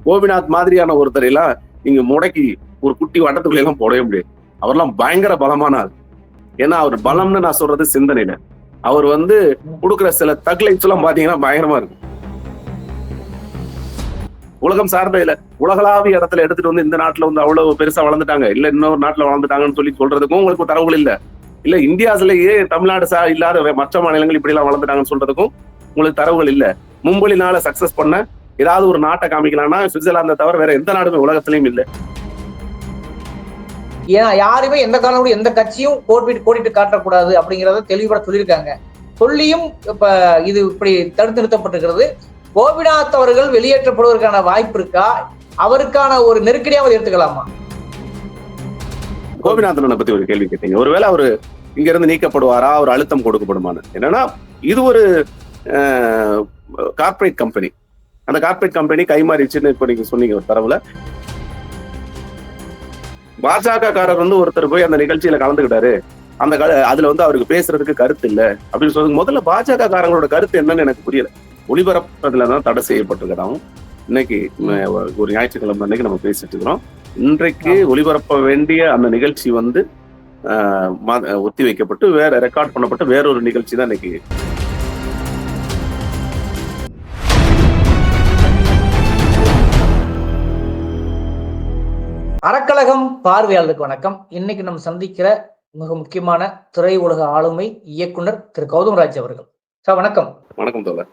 கோபிநாத் மாதிரியான ஒருத்தர் எல்லாம் நீங்க முடக்கி ஒரு குட்டி வட்டத்துக்குள்ள எல்லாம் போடவே முடியாது. அவர்லாம் பயங்கர பலமான ஆள். ஏன்னா அவர் பலம்னு நான் சொல்றது சிந்தனையில. அவர் வந்து கொடுக்குற சில தக்லைட்ஸ் எல்லாம் பாத்தீங்கன்னா பயங்கரமா இருக்கும். உலகம் சார்ந்த இல்ல உலகளாவிய இடத்துல எடுத்துட்டு வந்து இந்த நாட்டுல வந்து அவ்வளவு பெருசா வளர்ந்துட்டாங்க. இல்ல இன்னொரு நாட்டுல வளர்ந்துட்டாங்கன்னு சொல்லி சொல்றதுக்கும் உங்களுக்கு தரவுகள் இல்ல. இல்ல இந்தியாஸ்லயே தமிழ்நாடு சா இல்லாத மற்ற மாநிலங்கள் இப்படி எல்லாம் வளர்ந்துட்டாங்கன்னு சொல்றதுக்கும் உங்களுக்கு தரவுகள் இல்ல. மும்பலினால சக்சஸ் பண்ண ஏதாவது ஒரு நாட்டை காமிக்கலாம்னா சுவிட்சர்லாந்தை தவிர வேற எந்த நாடுமே உலகத்திலயும் இல்ல. ஏன்னா யாருமே எந்த காரணமும் எந்த கட்சியும் கோடிட்டு கோடிட்டு காட்டக்கூடாது அப்படிங்கறத தெளிவாக சொல்லியிருக்காங்க. சொல்லியும் இப்ப இது இப்படி தடுத்து நிறுத்தப்பட்டிருக்கிறது. கோபிநாத் அவர்கள் வெளியேற்றப்படுவதற்கான வாய்ப்பு இருக்கா? அவருக்கான ஒரு நெருக்கடியாவது எடுத்துக்கலாமா? கோபிநாதனை பத்தி ஒரு கேள்வி கேட்டீங்க. ஒருவேளை அவரு இங்க இருந்து நீக்கப்படுவாரா? அவர் அழுத்தம் கொடுக்கப்படுமான்னு. என்னன்னா இது ஒரு கார்ப்பரேட் கம்பெனி அந்த கார்ப்பரேட் கம்பெனி கைமாறிச்சுன்னு இப்ப நீங்க சொன்னீங்க ஒரு தரவுல. பாஜக காரர் வந்து ஒருத்தர் போய் அந்த நிகழ்ச்சியில கலந்துக்கிட்டாரு. அந்த க- அதுல வந்து அவருக்கு பேசுறதுக்கு கருத்து இல்ல அப்படின்னு சொல்றது முதல்ல பாஜக காரங்களோட கருத்து என்னன்னு எனக்கு புரியல. ஒளிபரப்புறதுல தான் தடை செய்யப்பட்டிருக்கதாகவும் இன்னைக்கு ஒரு ஞாயிற்றுக்கிழமை அன்னைக்கு நம்ம பேசிட்டு இருக்கிறோம். இன்றைக்கு ஒளிபரப்ப வேண்டிய அந்த நிகழ்ச்சி வந்து ஒத்தி வைக்கப்பட்டு வேற ரெக்கார்ட் பண்ணப்பட்டு வேற ஒரு நிகழ்ச்சி தான் இன்னைக்கு அறக்கழகம் பார்வையாளருக்கு வணக்கம். இன்னைக்கு நம்ம சந்திக்கிற மிக முக்கியமான திரை உலக ஆளுமை இயக்குனர் திரு கௌதம்ராஜ் அவர்கள். சார் வணக்கம். வணக்கம் தோழர்.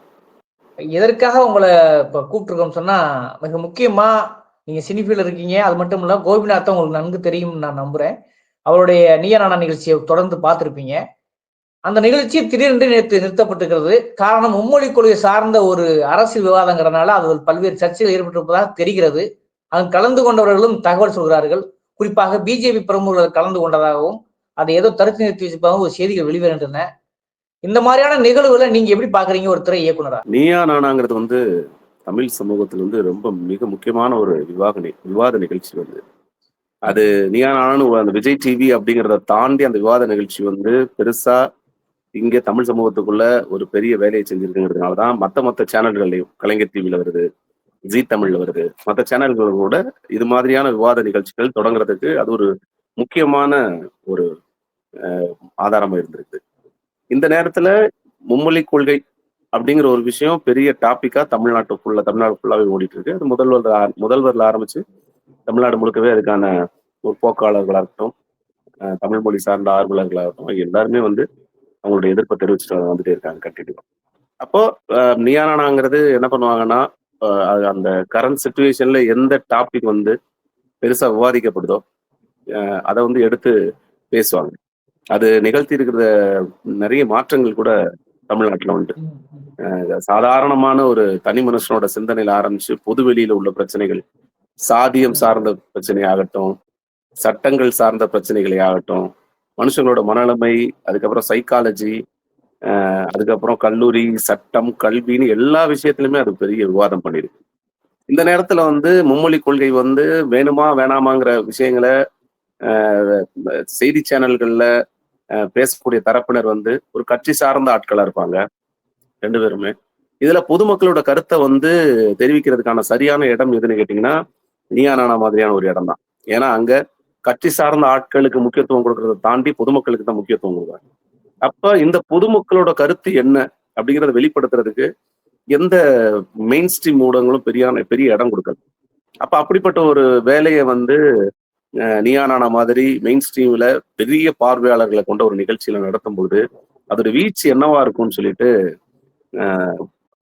எதற்காக உங்களை இப்ப கூப்பிட்டுருக்கோம் சொன்னா மிக முக்கியமா நீங்க சினிஃபீல்டு இருக்கீங்க. அது மட்டும் இல்ல கோபிநாத்தை உங்களுக்கு நன்கு தெரியும் நான் நம்புறேன். அவருடைய நீயா நானா நிகழ்ச்சியை தொடர்ந்து பார்த்திருப்பீங்க. அந்த நிகழ்ச்சி திடீரென்று நேற்று நிறுத்தப்பட்டிருக்கிறது. காரணம் மும்மொழி கொள்கை சார்ந்த ஒரு அரசியல் விவாதங்கிறதுனால அது பல்வேறு சர்ச்சைகள் ஏற்பட்டிருப்பதாக தெரிகிறது. அதில் கலந்து கொண்டவர்களும் தகவல் சொல்கிறார்கள். குறிப்பாக பிஜேபி பிரமுகர்கள் கலந்து கொண்டதாகவும் அதை ஏதோ தடுத்து நிறுத்தி வச்சிருப்பாங்க ஒரு செய்திகள் வெளிவருகின்றன. இந்த மாதிரியான நிகழ்வுகளை நீங்க எப்படி பாக்குறீங்க ஒரு திரை இயக்குனரா? நீயா நானாங்கிறது வந்து தமிழ் சமூகத்தில் வந்து ரொம்ப மிக முக்கியமான ஒரு விவாக விவாத நிகழ்ச்சி வந்து. அது நீயா நானான்னு அந்த விஜய் டிவி அப்படிங்கிறத தாண்டி அந்த விவாத நிகழ்ச்சி வந்து பெருசா இங்க தமிழ் சமூகத்துக்குள்ள ஒரு பெரிய வேலையை செஞ்சிருக்குங்கிறதுனால தான் மத்த மத்த சேனல்கள்லையும் கலைஞர் டிவில வருது. ஜி தமிழ்ல வருது. மற்ற சேனல்கள் கூட இது மாதிரியான விவாத நிகழ்ச்சிகள் தொடங்குறதுக்கு அது ஒரு முக்கியமான ஒரு ஆதாரமாக ஆதாரமா இருந்திருக்கு. இந்த நேரத்துல மும்மொழி கொள்கை அப்படிங்கிற ஒரு விஷயம் பெரிய டாபிக்கா தமிழ்நாட்டு ஃபுல்லா தமிழ்நாடு ஃபுல்லாவே ஓடிட்டு இருக்கு அது முதல்வர் முதல்வர்ல ஆரம்பிச்சு தமிழ்நாடு முழுக்கவே அதுக்கான ஒரு போக்காளர்களா இருக்கட்டும் தமிழ் மொழி சார்ந்த ஆர்வலர்களாகட்டும் எல்லாருமே வந்து அவங்களுடைய எதிர்ப்பை தெரிவிச்சுட்டு வந்துட்டே இருக்காங்க கட்டிட்டு அப்போ நியானாங்கிறது என்ன பண்ணுவாங்கன்னா அந்த கரண்ட் சுச்சுவேஷன்ல எந்த டாபிக் வந்து பெருசா விவாதிக்கப்படுதோ அஹ், அதை வந்து எடுத்து பேசுவாங்க. அது நிகழ்த்தி இருக்கிற நிறைய மாற்றங்கள் கூட தமிழ்நாட்டுல உண்டு. சாதாரணமான ஒரு தனி மனுஷனோட சிந்தனையில ஆரம்பிச்சு பொதுவெளியில உள்ள பிரச்சனைகள் சாதியம் சார்ந்த பிரச்சனை ஆகட்டும் சட்டங்கள் சார்ந்த பிரச்சனைகளே ஆகட்டும் மனுஷங்களோட மனநிலைமை அதுக்கப்புறம் சைக்காலஜி அதுக்கப்புறம் கல்லூரி சட்டம் கல்வின்னு எல்லா விஷயத்திலுமே அது பெரிய விவாதம் பண்ணிருக்கு. இந்த நேரத்துல வந்து மும்மொழி கொள்கை வந்து வேணுமா வேணாமாங்கிற விஷயங்களை ஆஹ், செய்தி சேனல்கள்ல பேசக்கூடிய தரப்பினர் வந்து ஒரு கட்சி சார்ந்த ஆட்களா இருப்பாங்க ரெண்டு பேருமே. இதுல பொதுமக்களோட கருத்தை வந்து தெரிவிக்கிறதுக்கான சரியான இடம் எதுன்னு கேட்டீங்கன்னா நீயா நானா மாதிரியான ஒரு இடம் தான். ஏன்னா அங்க கட்சி சார்ந்த ஆட்களுக்கு முக்கியத்துவம் கொடுக்கறத தாண்டி பொதுமக்களுக்கு தான் முக்கியத்துவம் கொடுக்குறாங்க. அப்ப இந்த பொதுமக்களோட கருத்து என்ன அப்படிங்கறத வெளிப்படுத்துறதுக்கு எந்த மெயின் ஸ்ட்ரீம் ஊடகங்களும் பெரியான பெரிய இடம் கொடுக்காது அப்ப அப்படிப்பட்ட ஒரு வேலையை வந்து அஹ், நீயா நானா மாதிரி மெயின் ஸ்ட்ரீம்ல பெரிய பார்வையாளர்களை கொண்ட ஒரு நிகழ்ச்சியில நடத்தும் போது அதோட வீச்சு என்னவா இருக்கும்னு சொல்லிட்டு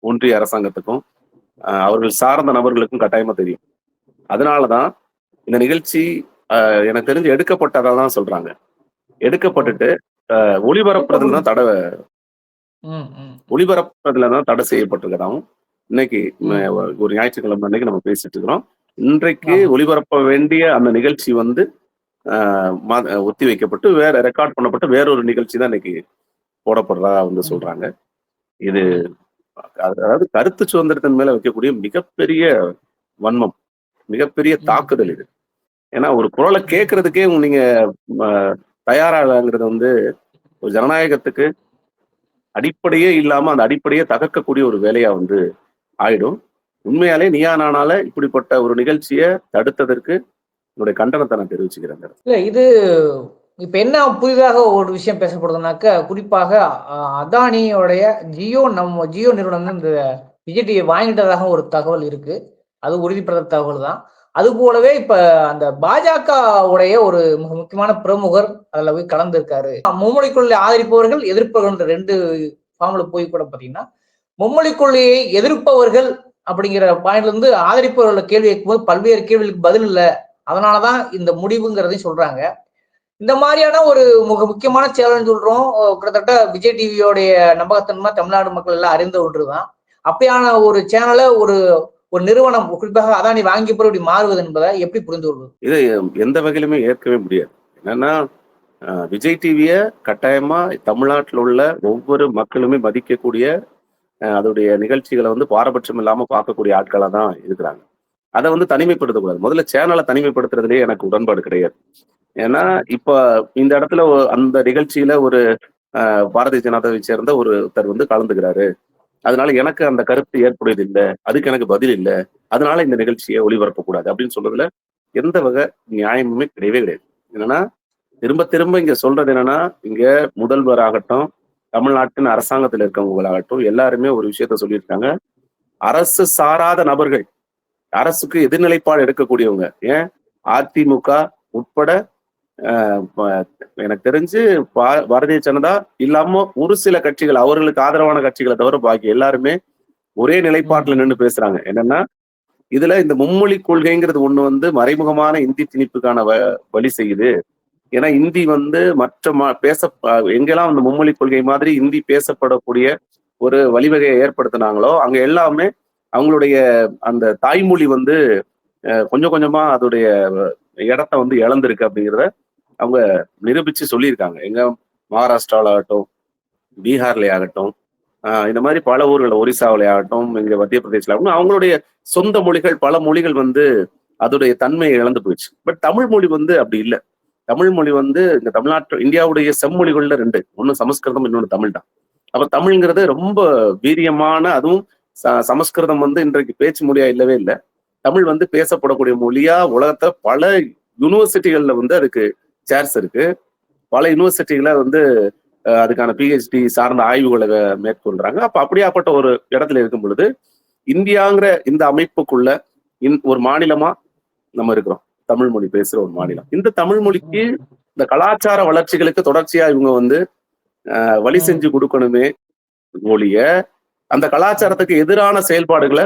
ஒன்றிய அரசாங்கத்துக்கும் அவர்கள் சார்ந்த நபர்களுக்கும் கட்டாயமா தெரியும். அதனாலதான் இந்த நிகழ்ச்சி அஹ், எனக்கு தெரிஞ்சு எடுக்கப்பட்டதா தான் சொல்றாங்க. எடுக்கப்பட்டுட்டு ஒளிபரப்புறதுல தான் தடை. ஒளிபரப்புறதுல தான் தடை செய்யப்பட்டிருக்கதாகவும் இன்னைக்கு ஒரு ஞாயிற்றுக்கிழமை அன்னைக்கு நம்ம பேசிட்டு இருக்கிறோம். இன்றைக்கு. ஒளிபரப்ப வேண்டிய அந்த நிகழ்ச்சி வந்து ஒத்தி வைக்கப்பட்டு வேற ரெக்கார்ட் பண்ணப்பட்டு வேற ஒரு நிகழ்ச்சி தான் இன்னைக்கு போடப்படுறதா வந்து சொல்றாங்க. இது அதாவது கருத்து சுதந்திரத்தின் மேல வைக்கக்கூடிய மிகப்பெரிய வன்மம் மிகப்பெரிய தாக்குதல் இது. ஏன்னா ஒரு குரலை கேட்கறதுக்கே நீங்க தயாராகங்கிறது வந்து ஒரு ஜனநாயகத்துக்கு அடிப்படையே இல்லாம அந்த அடிப்படையே தகர்க்கக்கூடிய ஒரு வேலையா வந்து ஆயிடும். உண்மையாலே நீயா நானால இப்படிப்பட்ட ஒரு நிகழ்ச்சியை தடுத்ததற்கு என்னுடைய கண்டனத்தை நான் தெரிவிச்சுக்கிறேன் இல்ல இது இப்ப என்ன புதிதாக ஒரு விஷயம் பேசப்படுதுனாக்க குறிப்பாக அதானியோடைய ஜியோ நம்ம ஜியோ நிறுவனம் இந்த விஜய் வாங்கிட்டதாக ஒரு தகவல் இருக்கு. அது உறுதிப்படுத்த தகவல் தான் அது போலவே இப்ப அந்த பாஜக உடைய ஒரு மிக முக்கியமான பிரமுகர் அதுல போய் கலந்துருக்காரு. மும்மொழி கொள்கை ஆதரிப்பவர்கள் எதிர்ப்பவர்கள் ரெண்டு ஃபார்ம்ல போய் கூட பாத்தீங்கன்னா மும்மொழி கொள்கையை எதிர்ப்பவர்கள் அப்படிங்கிற பாயிண்ட்ல இருந்து ஆதரிப்பவர்கள கேள்வி கேட்கும்போது பல்வேறு கேள்விகளுக்கு பதில் இல்லை. அதனாலதான் இந்த முடிவுங்கிறதையும் சொல்றாங்க. இந்த மாதிரியான ஒரு மிக முக்கியமான சேலஞ்ச் சொல்றோம். கிட்டத்தட்ட விஜய் டிவியோடைய நம்பகத்தன்மை தமிழ்நாடு மக்கள் எல்லாம் அறிந்த ஒன்றுதான். அப்படியான ஒரு சேனலை ஒரு ஒரு நிறுவனம் குறிப்பாக அதானி வாங்கி பிறகு இப்படி மாறுவது என்பதை எப்படி புரிந்து கொள்வது? இதை எந்த வகையிலுமே ஏற்கவே முடியாது. என்னன்னா விஜய் டிவிய கட்டாயமா தமிழ்நாட்டில் உள்ள ஒவ்வொரு மக்களுமே மதிக்கக்கூடிய அதோடைய நிகழ்ச்சிகளை வந்து பாரபட்சம் இல்லாம பார்க்கக்கூடிய ஆட்களா தான் இருக்கிறாங்க. அதை வந்து தனிமைப்படுத்தக்கூடாது. முதல்ல சேனலை தனிமைப்படுத்துறதுலேயே எனக்கு உடன்பாடு கிடையாது. ஏன்னா இப்ப இந்த இடத்துல அந்த நிகழ்ச்சியில ஒரு பாரதிய ஜனதாவை சேர்ந்த ஒருத்தர் வந்து கலந்துக்கிறாரு. அதனால எனக்கு அந்த கருத்து ஏற்புடையது இல்லை அதுக்கு எனக்கு பதில் இல்லை அதனால இந்த நிகழ்ச்சியை ஒளிபரப்பக்கூடாது அப்படின்னு சொல்றதுல எந்த வகை நியாயமுமே கிடையவே கிடையாது. என்னன்னா திரும்ப திரும்ப இங்க சொல்றது என்னன்னா இங்க முதல்வர் ஆகட்டும் தமிழ்நாட்டின் அரசாங்கத்தில் இருக்கவங்களாகட்டும் எல்லாருமே ஒரு விஷயத்த சொல்லியிருக்காங்க. அரசு சாராத நபர்கள் அரசுக்கு எதிர்நிலைப்பாடு எடுக்கக்கூடியவங்க ஏன்? அதிமுக உட்பட எனக்கு தெரிஞ்சு பா- பாரதிய ஜனதா இல்லாம ஒரு சில கட்சிகள் அவர்களுக்கு ஆதரவான கட்சிகளை தவிர பாக்கி எல்லாருமே ஒரே நிலைப்பாட்டுல நின்று பேசுறாங்க. என்னன்னா இதுல இந்த மும்மொழி கொள்கைங்கிறது ஒண்ணு வந்து மறைமுகமான இந்தி திணிப்புக்கான வ- வழி செய்யுது. ஏன்னா இந்தி வந்து மற்ற பேச எங்கெல்லாம் அந்த மும்மொழி கொள்கை மாதிரி இந்தி பேசப்படக்கூடிய ஒரு வழிவகையை ஏற்படுத்தினாங்களோ அங்க எல்லாமே அவங்களுடைய அந்த தாய்மொழி வந்து அஹ், கொஞ்சம் கொஞ்சமா அதோடைய இடத்த வந்து இழந்திருக்கு அப்படிங்கிறத அவங்க நிரூபிச்சு சொல்லியிருக்காங்க. எங்க மகாராஷ்டிராவில் ஆகட்டும் பீகார்ல ஆகட்டும் இந்த மாதிரி பல ஊர்கள் ஒரிசாவில ஆகட்டும் இங்க மத்திய பிரதேசில் ஆகட்டும் அவங்களுடைய சொந்த மொழிகள் பல மொழிகள் வந்து அதோடைய தன்மையை இழந்து போயிடுச்சு. பட் தமிழ் மொழி வந்து அப்படி இல்லை. தமிழ் மொழி வந்து இந்த தமிழ்நாட்டு இந்தியாவுடைய செம்மொழிகள்ல ரெண்டு. ஒன்னு சமஸ்கிருதம் இன்னொன்று தமிழ் தான். அப்ப தமிழ்ங்கிறது ரொம்ப வீரியமான அதுவும் ச- சமஸ்கிருதம் வந்து இன்றைக்கு பேச்சு மொழியா இல்லவே இல்லை. தமிழ் வந்து பேசப்படக்கூடிய மொழியா உலகத்தை பல யூனிவர்சிட்டிகள்ல வந்து அதுக்கு சேர்ஸ் இருக்கு. பல யூனிவர்சிட்டிகளை வந்து அதுக்கான பிஹெச்டி சார்ந்த ஆய்வுகளை மேற்கொள்றாங்க. அப்ப அப்படியாப்பட்ட ஒரு இடத்துல இருக்கும் பொழுது இந்தியாங்கிற இந்த அமைப்புக்குள்ள இன் ஒரு மாநிலமா நம்ம இருக்கிறோம். தமிழ் மொழி பேசுற ஒரு மாநிலம். இந்த தமிழ் மொழிக்கு இந்த கலாச்சார வளர்ச்சிகளுக்கு தொடர்ச்சியா இவங்க வந்து வழி செஞ்சு கொடுக்கணுமே ஒழிய அந்த கலாச்சாரத்துக்கு எதிரான செயல்பாடுகளை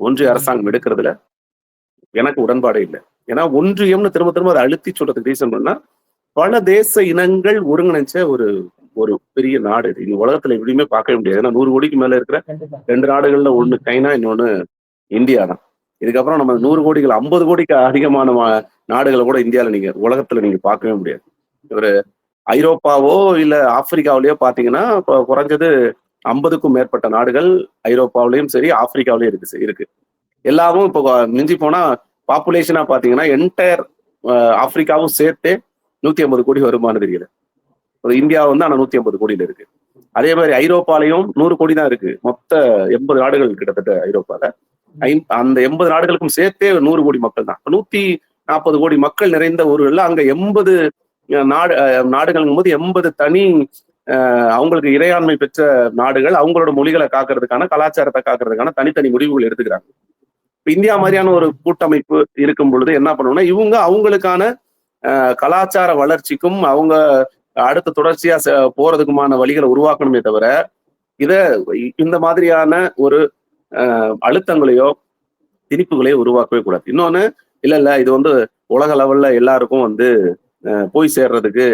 ஒன்றிய அரசாங்கம் எடுக்கிறதுல எனக்கு உடன்பாடே இல்லை. ஏன்னா ஒன்றியம்னு திரும்ப திரும்ப அதை அழுத்தி சொல்றதுக்கு ரீசன் பண்ணா பல தேச இனங்கள் ஒருங்கிணைச்ச ஒரு ஒரு பெரிய நாடு இது. இந்த உலகத்துல எப்படியுமே பார்க்கவே முடியாது. ஏன்னா நூறு கோடிக்கு மேல இருக்கிற ரெண்டு நாடுகள்ல ஒண்ணு சைனா இன்னொன்னு இந்தியா தான். இதுக்கப்புறம் நம்ம நூறு கோடிகள் ஐம்பது கோடிக்கு அதிகமான நாடுகளை கூட இந்தியால நீங்க உலகத்துல நீங்க பார்க்கவே முடியாது. ஒரு ஐரோப்பாவோ இல்ல ஆப்பிரிக்காவிலயோ பாத்தீங்கன்னா இப்போ குறைஞ்சது ஐம்பதுக்கும் மேற்பட்ட நாடுகள் ஐரோப்பாவிலயும் சரி ஆப்பிரிக்காவிலயும் இருக்கு இருக்கு. எல்லாமும் இப்போ மிஞ்சி போனா பாப்புலேஷனா பாத்தீங்கன்னா என்டையர் ஆப்பிரிக்காவும் சேர்த்து நூத்தி ஐம்பது கோடி வருமானம் தெரியல இந்தியா வந்து ஆனா நூத்தி ஐம்பது கோடியில இருக்கு. அதே மாதிரி ஐரோப்பாலையும் நூறு கோடி தான் இருக்கு. மொத்த எண்பது நாடுகள் கிட்டத்தட்ட ஐரோப்பால. அந்த எண்பது நாடுகளுக்கும் சேர்த்தே நூறு கோடி மக்கள் தான். நூத்தி நாற்பது கோடி மக்கள் நிறைந்த ஊர்கள்ல அங்க எண்பது நாடு அஹ், போது எண்பது தனி அஹ், அவங்களுக்கு இறையாண்மை பெற்ற நாடுகள் அவங்களோட மொழிகளை காக்கிறதுக்கான கலாச்சாரத்தை காக்கிறதுக்கான தனித்தனி முடிவுகள் எடுத்துக்கிறாங்க. இந்தியா மாதிரியான ஒரு கூட்டமைப்பு இருக்கும் பொழுது என்ன பண்ணுவோம்னா இவங்க அவங்களுக்கான கலாச்சார வளர்ச்சிக்கும் அவங்க அடுத்த தொடர்ச்சியா செ- போறதுக்குமான வழிகளை உருவாக்கணுமே தவிர இத இந்த மாதிரியான ஒரு அழுத்தங்களையோ திணிப்புகளையோ உருவாக்கவே கூடாது. இன்னொன்னு இல்ல இல்ல இது வந்து உலக லெவல்ல எல்லாருக்கும் வந்து போய் சேர்றதுக்கு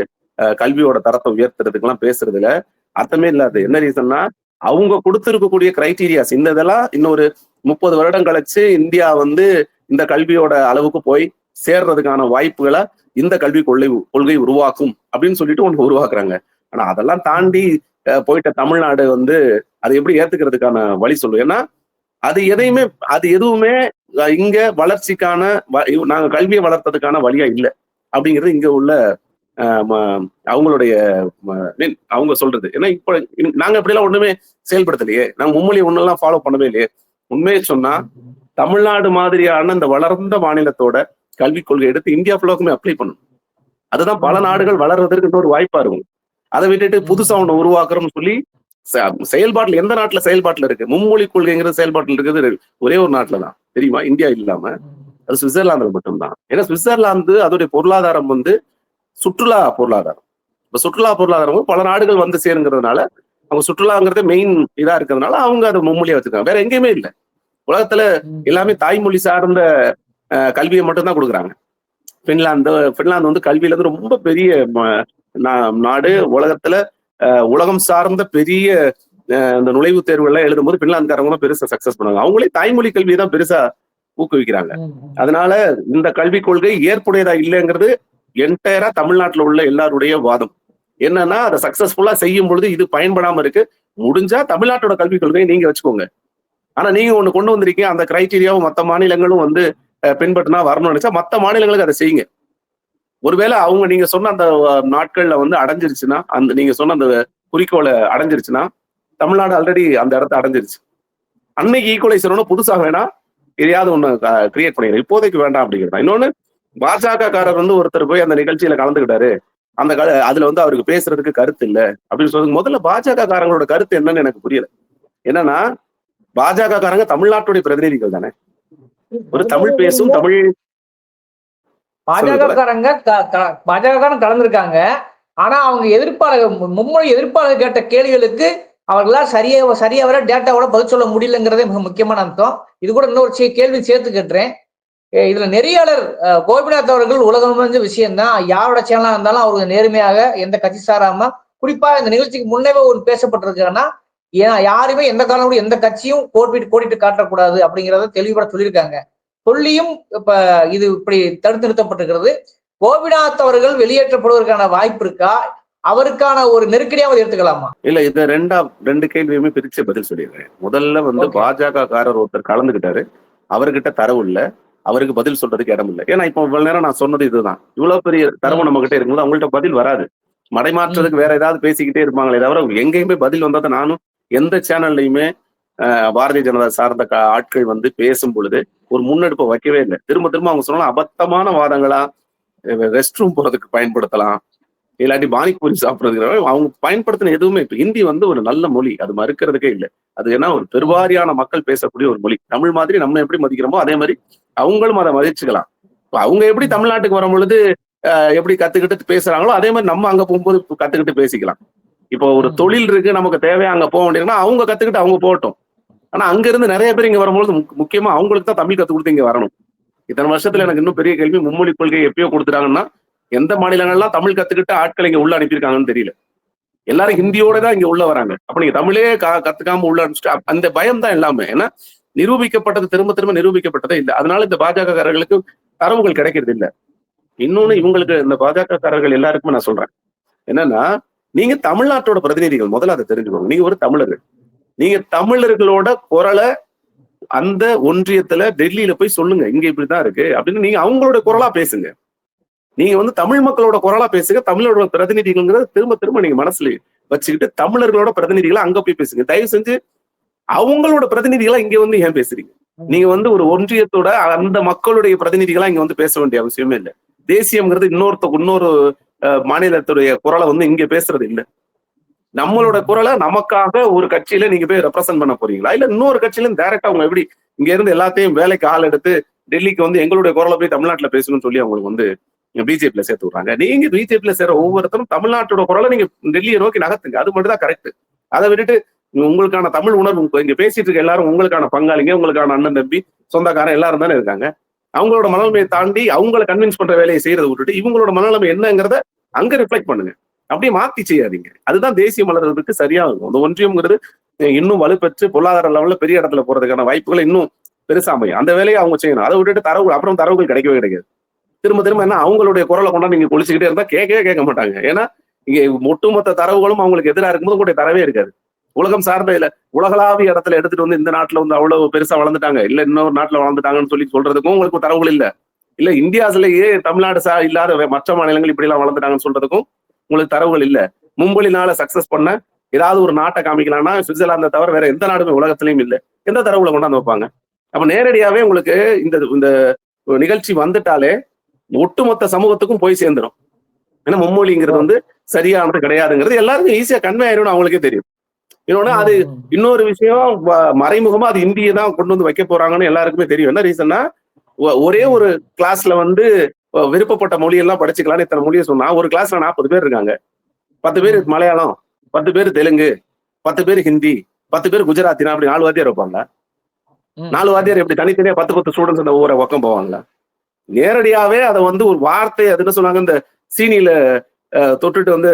கல்வியோட தரத்தை உயர்த்துறதுக்கெல்லாம் பேசுறதுல அர்த்தமே இல்லாது என்ன ரீசன்னா அவங்க கொடுத்துருக்கக்கூடிய கிரைட்டீரியாஸ் இந்த இதெல்லாம் இன்னொரு முப்பது வருடம் கழிச்சு இந்தியா வந்து இந்த கல்வியோட அளவுக்கு போய் சேர்றதுக்கான வாய்ப்புகளை இந்த கல்வி கொள்கை கொள்கை உருவாக்கும் அப்படின்னு சொல்லிட்டு ஒண்ணு உருவாக்குறாங்க. ஆனா அதெல்லாம் தாண்டி போயிட்ட தமிழ்நாடு வந்து அதை எப்படி ஏத்துக்கிறதுக்கான வழி சொல்லுவோம் ஏன்னா அது எதையுமே அது எதுவுமே இங்க வளர்ச்சிக்கான வ- நாங்க கல்வியை வளர்த்ததுக்கான வழியா இல்லை. அப்படிங்கிறது இங்க உள்ள அவங்களுடைய அவங்க சொல்றது. ஏன்னா இப்ப நாங்க இப்படி எல்லாம் ஒண்ணுமே செயல்படுத்தலையே. நாங்க மும்மொழி ஒண்ணெல்லாம் ஃபாலோ பண்ணவே இல்லையே. உண்மையை சொன்னா தமிழ்நாடு மாதிரியான இந்த வளர்ந்த மாநிலத்தோட கல்விக் கொள்கை எடுத்து இந்தியா ஃபுல்லாக்குமே அப்ளை பண்ணணும். அதுதான் பல நாடுகள் வளர்றதற்கு இன்னொரு வாய்ப்பா இருக்கும். அதை விட்டுட்டு புதுசா ஒண்ணு உருவாக்குறோம்னு சொல்லி செ- செயல்பாட்டுல எந்த நாட்டுல செயல்பாட்டுல இருக்கு? மும்மொழி கொள்கைங்கிறது செயல்பாட்டுல இருக்குது. ஒரே ஒரு நாட்டுல தான் தெரியுமா? இந்தியா இல்லாம. அது சுவிட்சர்லாந்துல மட்டும்தான். ஏன்னா சுவிட்சர்லாந்து அதோடைய பொருளாதாரம் வந்து சுற்றுலா பொருளாதாரம். இப்ப சுற்றுலா பொருளாதாரம் பல நாடுகள் வந்து சேருங்கிறதுனால அவங்க சுற்றுலாங்கிறது மெயின் இதா இருக்கிறதுனால அவங்க அதை மும்மொழியா வச்சிருக்காங்க வேற எங்கேயுமே இல்லை. உலகத்துல எல்லாமே தாய்மொழி சார்ந்த கல்வியை மட்டும்தான் கொடுக்குறாங்க. பின்லாந்து பின்லாந்து வந்து கல்வியில வந்து ரொம்ப பெரிய நாடு. உலகத்துல உலகம் சார்ந்த பெரிய அஹ், இந்த நுழைவுத் தேர்வுகள்லாம் எழுதும்போது பின்லாந்துக்காரங்க தான் பெருசா சக்சஸ் பண்ணாங்க அவங்களே தாய்மொழி கல்வியை தான் பெருசா ஊக்குவிக்கிறாங்க. அதனால இந்த கல்விக் கொள்கை ஏற்புடையதா இல்லைங்கிறது என்டையரா தமிழ்நாட்டுல உள்ள எல்லாருடைய வாதம். என்னன்னா அதை சக்சஸ்ஃபுல்லா செய்யும் பொழுது இது பயன்படாம இருக்கு. முடிஞ்சா தமிழ்நாட்டோட கல்விக் கொள்கையை நீங்க வச்சுக்கோங்க. ஆனா நீங்க ஒண்ணு கொண்டு வந்திருக்கீங்க அந்த கிரைட்டீரியாவும் மற்ற மாநிலங்களும் வந்து பின்பற்றினா வரணும்னு நினைச்சா மற்ற மாநிலங்களுக்கு அதை செய்யுங்க. ஒருவேளை அவங்க நீங்க சொன்ன அந்த நாட்கள்ல வந்து அடைஞ்சிருச்சுன்னா அந்த நீங்க சொன்ன அந்த குறிக்கோளை அடைஞ்சிருச்சுன்னா தமிழ்நாடு ஆல்ரெடி அந்த இடத்த அடைஞ்சிருச்சு. அன்னைக்கு ஈக்குவலைசர் புதுசாக வேணா எதையாவது ஒண்ணு கிரியேட் பண்ணிடுறேன் இப்போதைக்கு வேண்டாம் அப்படிங்கிறதா இன்னொன்னு பாஜக காரர் வந்து ஒருத்தர் போய் அந்த நிகழ்ச்சியில கலந்துகிட்டாரு அந்த க- அதுல வந்து அவருக்கு பேசுறதுக்கு கருத்து இல்ல. அப்படின்னு சொல்றது முதல்ல பாஜக காரங்களோட கருத்து என்னன்னு எனக்கு புரியல. என்னன்னா பாஜக காரங்க தமிழ்நாட்டுடைய பிரதிநிதிகள் தானே? ஒரு தமிழ் பேசும் தமிழ் பாஜக காரங்க பாஜக காரங்க கலந்துருக்காங்க. ஆனா அவங்க எதிர்ப்பாளர் மும்மொழி எதிர்ப்பாளர் கேட்ட கேள்விகளுக்கு அவர்களால் சரியா சரியா வர டேட்டாவோட பதில் சொல்ல முடியலங்கிறதே மிக முக்கியமான அர்த்தம். இது கூட இன்னொரு கேள்வி சேர்த்து கேட்டுறேன். இதுல நெறியாளர் கோபிநாத் அவர்கள் உலகம் முடிஞ்ச விஷயம் தான் யாரோட சேனலா இருந்தாலும் அவருக்கு நேர்மையாக எந்த கட்சி சாராம குறிப்பா இந்த நிகழ்ச்சிக்கு முன்னவே ஒரு பேசப்பட்டிருக்காங்கன்னா ஏன் யாருமே எந்த காலம் எந்த கட்சியும் கோடிட்டு கோடிட்டு காட்டக்கூடாது அப்படிங்கறத தெளிவுபட சொல்லியிருக்காங்க. சொல்லியும் இப்ப இது இப்படி தடுத்து நிறுத்தப்பட்டிருக்கிறது. கோபிநாத் அவர்கள் வெளியேற்றப்படுவதற்கான வாய்ப்பு இருக்கா? அவருக்கான ஒரு நெருக்கடியாவது எடுத்துக்கலாமா? இல்ல இத ரெண்டா ரெண்டு கேள்வியுமே பிரிச்சு பதில் சொல்லிடுறேன். முதல்ல வந்து. பாஜக காரர் ஒருத்தர் கலந்துகிட்டாரு அவர்கிட்ட தரவு இல்ல. அவருக்கு பதில் சொல்றதுக்கு இடம் இல்ல. ஏன்னா இப்போ இவ்வளவு நேரம் நான் சொன்னது இதுதான். இவ்வளவு பெரிய தரவு நம்ம கிட்ட இருக்கும்போது அவங்கள்ட்ட பதில் வராது. மடைமாற்றுறதுக்கு வேற ஏதாவது பேசிக்கிட்டே இருப்பாங்களே தவிர எங்கேயுமே பதில் வந்தா தான் நானும் எந்த சேனல்லையுமே பாரதிய ஜனதா சார்ந்த ஆட்கள் வந்து பேசும் பொழுது ஒரு முன்னெடுப்பை வைக்கவே இல்லை. திரும்ப திரும்ப அவங்க சொன்னாலும் அபத்தமான வாதங்களா ரெஸ்ட் ரூம் போறதுக்கு பயன்படுத்தலாம். இல்லாட்டி பானிபூரி சாப்பிடுறதுக்கு அவங்க பயன்படுத்தின எதுவுமே இப்ப ஹிந்தி வந்து ஒரு நல்ல மொழி. அது மறுக்கிறதுக்கே இல்லை. அது ஏன்னா ஒரு பெருவாரியான மக்கள் பேசக்கூடிய ஒரு மொழி. தமிழ் மாதிரி நம்ம எப்படி மதிக்கிறோமோ அதே மாதிரி அவங்களும் அதை மதிச்சுக்கலாம். இப்ப அவங்க எப்படி தமிழ்நாட்டுக்கு வரும் பொழுது எப்படி கத்துக்கிட்டு பேசுறாங்களோ அதே மாதிரி நம்ம அங்க போகும்போது கத்துக்கிட்டு பேசிக்கலாம். இப்போ ஒரு தொழில் இருக்கு நமக்கு தேவையா அங்க போக வேண்டியதுன்னா அவங்க கத்துக்கிட்டு அவங்க போகட்டும். ஆனா அங்க இருந்து நிறைய பேர் இங்க வரும்பொழுது முக்- முக்கியமா அவங்களுக்கு தான் தமிழ் கத்து கொடுத்து இங்க வரணும். இத்தனை வருஷத்துல எனக்கு இன்னும் பெரிய கேள்வி மும்மொழி கொள்கை எப்பயோ கொடுத்துட்டாங்கன்னா எந்த மாநிலங்கள்லாம் தமிழ் கத்துக்கிட்டு ஆட்கள் இங்க உள்ள அனுப்பியிருக்காங்கன்னு தெரியல. எல்லாரும் ஹிந்தியோட தான் இங்க உள்ள வராங்க. அப்ப நீங்க தமிழே க- கத்துக்காம உள்ள அனுப்பிச்சுட்டு அந்த பயம் தான் எல்லாமே. ஏன்னா நிரூபிக்கப்பட்டது திரும்ப திரும்ப நிரூபிக்கப்பட்டதே இல்லை. அதனால இந்த பாஜக காரர்களுக்கு தரவுகள் கிடைக்கிறது இல்ல. இன்னொன்னு இவங்களுக்கு இந்த பாஜக காரர்கள் எல்லாருக்குமே நான் சொல்றேன். என்னன்னா நீங்க தமிழ்நாட்டோட பிரதிநிதிகள் முதல்ல அதை தெரிஞ்சுக்கோங்க. நீங்க ஒரு தமிழர்கள். நீங்க தமிழர்களோட குரலை அந்த ஒன்றியத்துல டெல்லியில போய் சொல்லுங்க. இங்க இப்படிதான் இருக்கு. அப்படின்னு நீங்க அவங்களோட குரலா பேசுங்க. நீங்க வந்து தமிழ் மக்களோட குரலா பேசுங்க தமிழோட பிரதிநிதிகள்ங்கிறத திரும்ப திரும்ப நீங்க மனசுல வச்சுக்கிட்டு தமிழர்களோட பிரதிநிதிகளை அங்க போய் பேசுங்க. தயவு செஞ்சு அவங்களோட பிரதிநிதிகளா இங்க வந்து ஏன் பேசுறீங்க? நீங்க வந்து ஒரு ஒன்றியத்தோட அந்த மக்களுடைய பிரதிநிதிகளா இங்க வந்து பேச வேண்டிய அவசியமே இல்லை. தேசியம்ங்கிறது இன்னொருத்த இன்னொரு மாநிலத்துடைய குரலை வந்து இங்க பேசுறது இல்ல. நம்மளோட குரலை நமக்காக ஒரு கட்சியில நீங்க போய் ரெப்ரசென்ட் பண்ண போறீங்களா? இல்ல இன்னொரு கட்சியில டைரக்டா அவங்க எப்படி இங்க இருந்து எல்லாத்தையும் வேலைக்கு ஆள் எடுத்து டெல்லிக்கு வந்து எங்களுடைய குரலை போய் தமிழ்நாட்டுல பேசணும்னு சொல்லி அவங்களுக்கு வந்து பிஜேபியில சேர்த்து விடுறாங்க. நீங்க பிஜேபியில சேர ஒவ்வொருத்தரும் தமிழ்நாட்டோட குரலை நீங்க டெல்லியை நோக்கி நகர்த்துங்க. அது மட்டும் தான் கரெக்ட் அதை விட்டுட்டு உங்களுக்கான தமிழ் உணர்வு இங்க பேசிட்டு இருக்க எல்லாரும் உங்களுக்கான பங்காளிங்க உங்களுக்கான அண்ணன் தம்பி சொந்தக்காரன் எல்லாரும் தானே இருக்காங்க. அவங்களோட மனநிலையை தாண்டி அவங்கள கன்வின்ஸ் பண்ற வேலையை செய்யறதை விட்டுட்டு இவங்களோட மனநிலைமை என்னங்கிறத அங்க ரிஃப்ளெக்ட் பண்ணுங்க. அப்படியே மாத்தி செய்யாதீங்க. அதுதான் தேசிய மலர்றதுக்கு சரியா இருக்கும். அந்த ஒன்றியம்ங்கிறது இன்னும் வலுப்பெற்று பொருளாதார லெவல்ல பெரிய இடத்துல போறதுக்கான வாய்ப்புகள் இன்னும் பெருசா அமையும் அந்த வேலையை அவங்க செய்யணும். அதை விட்டுட்டு தரவு அப்புறம் தரவுகள் கிடைக்கவே கிடைக்காது. திரும்ப திரும்ப என்ன அவங்களுடைய குரலை கொண்டா நீங்க குளிச்சுக்கிட்டே இருந்தா கேட்கவே கேட்க மாட்டாங்க. ஏன்னா இங்க ஒட்டுமொத்த தரவுகளும் அவங்களுக்கு எதிராக இருக்கும்போது உங்களுடைய தரவே இருக்காது. உலகம் சார்ந்த இல்ல உலகளாவிய இடத்துல எடுத்துட்டு வந்து இந்த நாட்டுல வந்து அவ்வளவு பெருசா வளர்ந்துட்டாங்க. இல்ல இன்னொரு நாட்டுல வளர்ந்துட்டாங்கன்னு சொல்லி சொல்றதுக்கும் உங்களுக்கு தரவுகள் இல்ல. இல்ல இந்தியாவிலேயே தமிழ்நாடு சா இல்லாத மற்ற மாநிலங்கள் இப்படி எல்லாம் வளர்ந்துட்டாங்கன்னு சொல்றதுக்கும் உங்களுக்கு தரவுகள் இல்ல. மும்பலினால சக்சஸ் பண்ண ஏதாவது ஒரு நாட்டை காமிக்கலாம்னா சுவிட்சர்லாந்தை தவிர வேற எந்த நாடுமே உலகத்திலயும் இல்ல. எந்த தரவுல கொண்டாந்து வைப்பாங்க? அப்ப நேரடியாவே உங்களுக்கு இந்த இந்த நிகழ்ச்சி வந்துட்டாலே ஒட்டுமொத்த சமூகத்துக்கும் போய் சேர்ந்துடும் ஏன்னா மும்மொழிங்கிறது வந்து சரியானது கிடையாதுங்கிறது எல்லாருக்கும் ஈஸியா கன்வே ஆயிடும் அவங்களுக்கே தெரியும். இன்னொன்னு அது இன்னொரு விஷயம் மறைமுகமா அது இந்தியை தான் கொண்டு வந்து வைக்க போறாங்கன்னு எல்லாருக்குமே தெரியும். என்ன ரீசன்னா ஒரே ஒரு கிளாஸ்ல வந்து விருப்பப்பட்ட மொழியெல்லாம் படிச்சுக்கலாம்னு இத்தனை மொழியை சொன்னா ஒரு கிளாஸ்ல நாற்பது பேர் இருக்காங்க. பத்து பேர் மலையாளம் பத்து பேர் தெலுங்கு பத்து பேர் ஹிந்தி பத்து பேர் குஜராத்தினா அப்படி நாலு வாத்தியார் வைப்பாங்க. நாலு வாத்தியார் எப்படி தனித்தனியா பத்து பத்து ஸ்டூடெண்ட்ஸ் அந்த ஒவ்வொரு பக்கம் போவாங்க நேரடியாவே அதை வந்து ஒரு வார்த்தை அது என்ன சொன்னாங்க இந்த சீனியில தொட்டுட்டு வந்து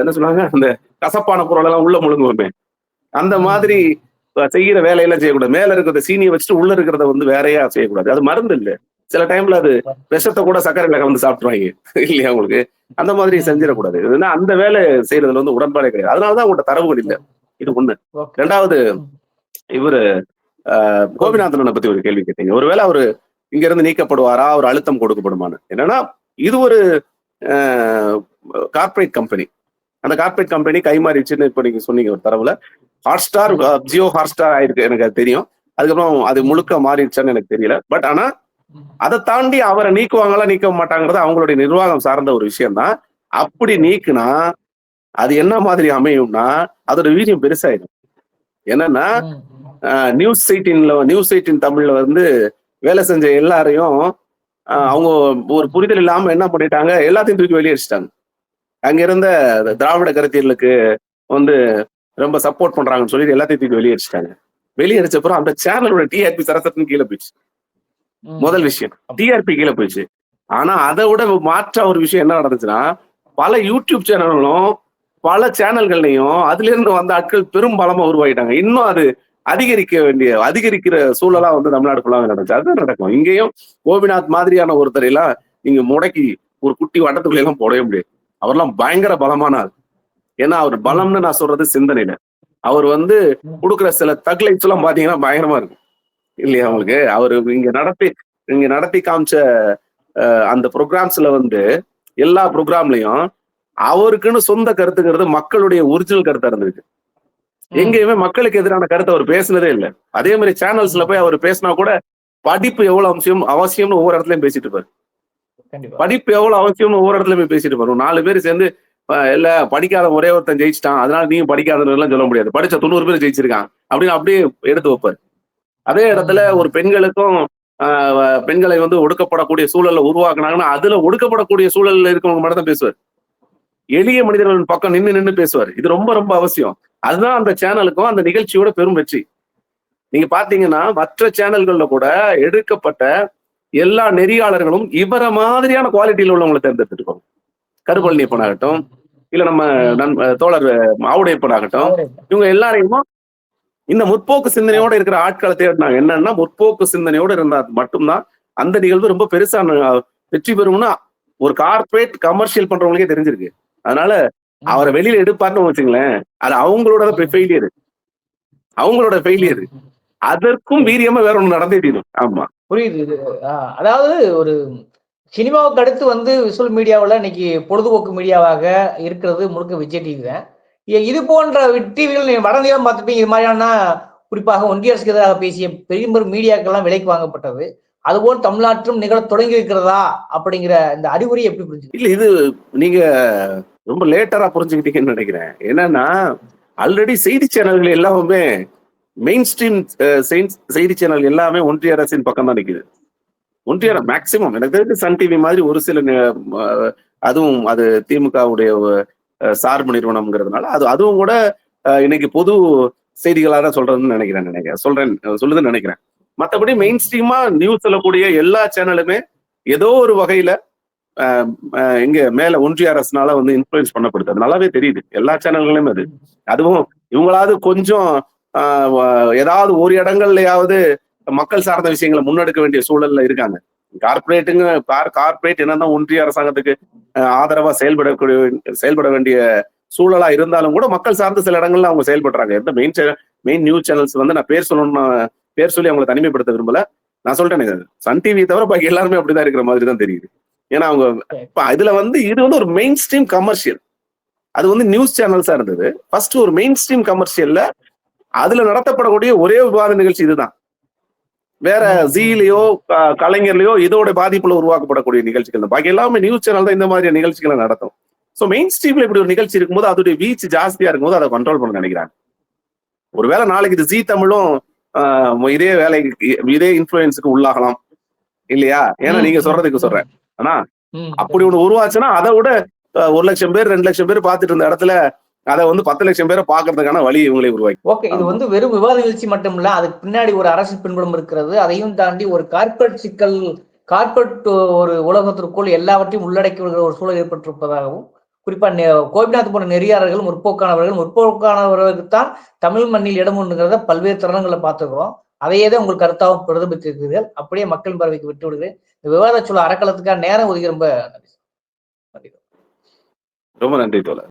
என்ன சொன்னாங்க அந்த கசப்பான பொருள் எல்லாம் உள்ள முழுங்குவோமே. அந்த மாதிரி செய்யற வேலையெல்லாம் செய்யக்கூடாது. மேல இருக்கிறத சீனியை வச்சுட்டு உள்ள இருக்கிறத வந்து வேறையா செய்யக்கூடாது. அது மருந்து இல்ல. சில டைம்ல அது விஷத்தை கூட சர்க்கரையில கலந்து சாப்பிட்டுருவாங்க. இல்லையா உங்களுக்கு? அந்த மாதிரி செஞ்சிடக்கூடாது. இதுனா அந்த வேலை செய்யறதுல வந்து உடன்பாடே கிடையாது. அதனாலதான் உங்கள்ட்ட தரவுகள் இல்ல. இது ஒண்ணு. ரெண்டாவது இவரு கோபிநாதனை பத்தி ஒரு கேள்வி கேட்டீங்க. ஒருவேளை அவரு இங்க இருந்து நீக்கப்படுவாரா? ஒரு அழுத்தம் கொடுக்கப்படுமான்னு. என்னன்னா இது ஒரு கார்ப்பரேட் கம்பெனி அந்த கார்ப்பரேட் கம்பெனி கைமாறிச்சுன்னு இப்ப நீங்க சொன்னீங்க ஒரு தரவுல. Hotstar Jio Hotstar ஆயிருக்கு எனக்கு அது தெரியும். அதுக்கப்புறம் அது முழுக்க மாறிடுச்சான்னு எனக்கு தெரியல. பட் ஆனா அதை தாண்டி அவரை நீக்குவாங்களா நீக்க மாட்டாங்கிறது அவங்களுடைய நிர்வாகம் சார்ந்த ஒரு விஷயம் தான் அப்படி நீக்குனா அது என்ன மாதிரி அமையும்னா அதோட வீரியம் பெருசாயிடும். என்னன்னா நியூஸ் எயிட்டின்ல நியூஸ் எயிட்டின் தமிழ்ல வந்து வேலை செஞ்ச எல்லாரையும் அவங்க ஒரு புரிதல் இல்லாம என்ன பண்ணிட்டாங்க? எல்லாத்தையும் தூக்கி வெளியடிச்சிட்டாங்க அங்க இருந்த திராவிட கருத்தியலுக்கு வந்து ரொம்ப சப்போர்ட் பண்றாங்கன்னு சொல்லி எல்லாத்தையும் தூக்கி வெளியடிச்சிட்டாங்க வெளியடிச்ச அப்புறம் அந்த சேனலோட டிஆர்பி சரசரன்னு கீழே போயிடுச்சு. முதல் விஷயம். டிஆர்பி கீழே போயிடுச்சு. ஆனா அதை விட மாற்ற ஒரு விஷயம் என்ன நடந்துச்சுன்னா பல யூடியூப் சேனல்களும் பல சேனல்கள்லையும் அதுல இருந்து வந்த ஆட்கள் பெரும் பலமா உருவாயிட்டாங்க. இன்னும் அது அதிகரிக்க வேண்டிய அதிகரிக்கிற சூழலா வந்து தமிழ்நாடு ஃபுல்லாக நடந்துச்சு. அதுதான் நடக்கும். இங்கேயும் கோபிநாத் மாதிரியான ஒருத்தரை எல்லாம் நீங்க முடக்கி ஒரு குட்டி வட்டத்துக்குள்ள எல்லாம் போடவே முடியாது. அவர்லாம் பயங்கர பலமான ஆள். ஏன்னா அவர் பலம்னு நான் சொல்றது சிந்தனையில. அவர் வந்து கொடுக்குற சில தக்லைட்ஸ் எல்லாம் பாத்தீங்கன்னா பயங்கரமா இருக்கும். இல்லையா அவங்களுக்கு அவர் இங்க நடத்தி இங்க நடத்தி காமிச்ச அந்த ப்ரோக்ராம்ஸ்ல வந்து எல்லா ப்ரோக்ராம்லயும் அவருக்குன்னு சொந்த கருத்துங்கிறது மக்களுடைய ஒரிஜினல் கருத்தா இருந்திருக்கு. எங்கேயுமே மக்களுக்கு எதிரான கருத்தை அவர் பேசுனதே இல்லை. அதே மாதிரி சேனல்ஸ்ல போய் அவர் பேசினா கூட படிப்பு எவ்வளவு அவசியம் அவசியம்னு ஒவ்வொரு இடத்துலயும் பேசிட்டு இருப்பாரு. படிப்பு எவ்வளவு அவசியம்னு ஒவ்வொரு இடத்துல போய் பேசிட்டு இருப்பாரு. நாலு பேர் சேர்ந்து இல்ல படிக்காத ஒரே ஒருத்தன் ஜெயிச்சிட்டான். அதனால நீயும் படிக்காதன்னு சொல்ல முடியாது. படிச்ச தொண்ணூறு பேர் ஜெயிச்சிருக்கான். அப்படின்னு அப்படியே எடுத்து வைப்பாரு. அதே இடத்துல ஒரு பெண்களுக்கும் ஆஹ், பெண்களை வந்து ஒடுக்கப்படக்கூடிய சூழல்ல உருவாக்குனாங்கன்னா அதுல ஒடுக்கப்படக்கூடிய சூழல்ல இருக்கவங்க மட்டும் தான் பேசுவார். எளிய மனிதர்களின் பக்கம் நின்னு நின்னு பேசுவார். இது ரொம்ப ரொம்ப அவசியம். அதுதான் அந்த சேனலுக்கும் அந்த நிகழ்ச்சியோட பெரும் வெற்றி. நீங்க பாத்தீங்கன்னா மற்ற சேனல்கள்ல கூட எடுக்கப்பட்ட எல்லா நெறியாளர்களும் இவர மாதிரியான குவாலிட்டியில உள்ளவங்களை தேர்ந்தெடுத்துருக்கோம் கருப்பழனியப்பன் ஆகட்டும் இல்ல நம்ம நண் தோழர் மாவுடையப்பன் ஆகட்டும் இவங்க எல்லாரையும் இந்த முற்போக்கு சிந்தனையோட இருக்கிற ஆட்களை தேடினாங்க. என்னன்னா முற்போக்கு சிந்தனையோட இருந்தா மட்டும்தான் அந்த நிகழ்வு ரொம்ப பெருசா வெற்றி பெறும்னு ஒரு கார்ப்பரேட் கமர்ஷியல் பண்றவங்களுக்கே தெரிஞ்சிருக்கு. அதனால அவரை வெளியில எடுப்பார்னு வச்சுங்களேன் அது அவங்களோட ஃபெயிலியர் அவங்களோட ஃபெயிலியர் அதற்கும் வீரியமா வேற ஒண்ணு நடந்தே தீரும். ஆமா. புரியுது. அதாவது ஒரு சினிமாவுக்கு அடுத்து வந்து விசுவல் மீடியாவில் இன்னைக்கு பொழுதுபோக்கு மீடியாவாக இருக்கிறது முழுக்க விஜய் டிவி தான். இது போன்ற டிவிகள் நீங்க வட இந்தியாவும் பார்த்துப்பீங்க இது மாதிரியான குறிப்பாக ஒன்றிய அரசுக்கு எதிராக பேசிய பெரிய பெரும் மீடியாக்கள்லாம் விலைக்கு வாங்கப்பட்டது. அதுபோல் தமிழ்நாட்டிலும் நிகழத் தொடங்கி இருக்கிறதா அப்படிங்கிற இந்த அறிகுறி எப்படி புரிஞ்சுது? இல்ல இது நீங்க ரொம்ப லேட்டரா புரிஞ்சுக்கிட்டீங்கன்னு நினைக்கிறேன். என்னன்னா ஆல்ரெடி செய்தி சேனல்கள் எல்லாமே மெயின் ஸ்ட்ரீம் செய்தி சேனல் எல்லாமே ஒன்றிய அரசின் பக்கம் தான் நிக்குது. ஒன்றிய மேக்சிமம் எனக்கு தெரிஞ்சு சன் டிவி மாதிரி ஒரு சில அதுவும் அது திமுகவுடைய சார்பு நிறுவனம்ங்கிறதுனால அது அதுவும் கூட இன்னைக்கு பொது செய்திகளாக தான் சொல்றதுன்னு நினைக்கிறேன் நினைக்கிறேன். சொல்றேன் சொல்லுதுன்னு நினைக்கிறேன். மற்றபடி மெயின் ஸ்ட்ரீமா நியூஸ் சொல்லக்கூடிய எல்லா சேனலுமே ஏதோ ஒரு வகையில அஹ், அஹ், இங்க மேல ஒன்றிய அரசுனால வந்து இன்ஃபுளுன்ஸ் பண்ணப்படுது. அது நல்லாவே தெரியுது. எல்லா சேனல்களுமே அது. அதுவும் இவங்களாவது கொஞ்சம் ஆஹ், ஏதாவது ஒரு இடங்கள்லயாவது மக்கள் சார்ந்த விஷயங்களை முன்னெடுக்க வேண்டிய சூழல்ல இருக்காங்க. கார்பரேட்டுங்க கார் கார்பரேட் என்னதான் ஒன்றிய அரசாங்கத்துக்கு அஹ், ஆதரவா செயல்படக்கூடிய செயல்பட வேண்டிய சூழலா இருந்தாலும் கூட மக்கள் சார்ந்த சில இடங்கள்ல அவங்க செயல்படுறாங்க. எந்த மெயின் மெயின் நியூஸ் சேனல்ஸ் வந்து நான் பேர் சொல்லணும்னு பேர் சொல்லி அவங்களை தனிமைப்படுத்த விரும்பல. நான் சொல்லிட்டேன் சன் டிவி தவிர பாக்கி எல்லாருமே அப்படிதான் இருக்கிற மாதிரி தான் தெரியுது. ஏன்னா அவங்க இப்ப இதுல வந்து இது வந்து ஒரு மெயின் ஸ்ட்ரீம் கமர்ஷியல் அது வந்து நியூஸ் சேனல்ஸா இருந்தது. ஃபர்ஸ்ட் ஒரு மெயின் ஸ்ட்ரீம் கமர்ஷியல்ல அதுல நடத்தப்படக்கூடிய ஒரே விவாத நிகழ்ச்சி இதுதான். வேற. ஜீலயோ க- கலைஞர்லயோ இதோட பாதிப்புல உருவாக்கப்படக்கூடிய நிகழ்ச்சிகள் தான். பாக்கி எல்லாமே நியூஸ் சேனல் தான் இந்த மாதிரி நிகழ்ச்சிகளை நடத்தும். சோ மெயின் ஸ்ட்ரீம்ல இப்படி ஒரு நிகழ்ச்சி இருக்கும்போது அதோடைய வீச்சு ஜாஸ்தியா இருக்கும்போது அதை கண்ட்ரோல் பண்ண நினைக்கிறாங்க. ஒருவேளை நாளைக்கு இது ஜி தமிழும் இதே வேலைக்கு இதே இன்ஃபுளுன்ஸுக்கு உள்ளாகலாம். இல்லையா? ஏன்னா நீங்க சொல்றதுக்கு சொல்றேன். ஆனா. அப்படி ஒண்ணு உருவாச்சுன்னா அதை விட ஒரு லட்சம் பேர் ரெண்டு லட்சம் பேர் பார்த்துட்டு இருந்த இடத்துல அதை வந்து பத்து லட்சம் பேரை பாக்குறதுக்கான வழி இவங்களே உருவாக்கி. ஓகே இது வந்து வெறும் விவாத நிகழ்ச்சி மட்டும் இல்ல அதுக்கு பின்னாடி ஒரு அரசு பின்புலம் இருக்கிறது அதையும் தாண்டி ஒரு கார்ப்பரேட் சிக்கல் கார்ப்பரேட் ஒரு உலகத்திற்குள் எல்லாவற்றையும் உள்ளடக்கி வருகிற ஒரு சூழல் ஏற்பட்டிருப்பதாகவும் குறிப்பா கோபிநாத் போன்ற நெறியாளர்கள் முற்போக்கானவர்கள் முற்போக்கானவர்களுக்கு தான் தமிழ் மண்ணில் இடம் உண்டுங்கிறத பல்வேறு தருணங்களை பார்த்துக்கிறோம் அதையே தான் உங்கள் கருத்தாகவும் பிரதிபலித்திருக்கிறீர்கள். அப்படியே மக்கள் பார்வைக்கு விட்டு விடுகிறேன். விவாத சூழல் அறக்கலத்துக்காக நேரம் ஒதுக்கி ரொம்ப நன்றி ரொம்ப நன்றி தோழர்.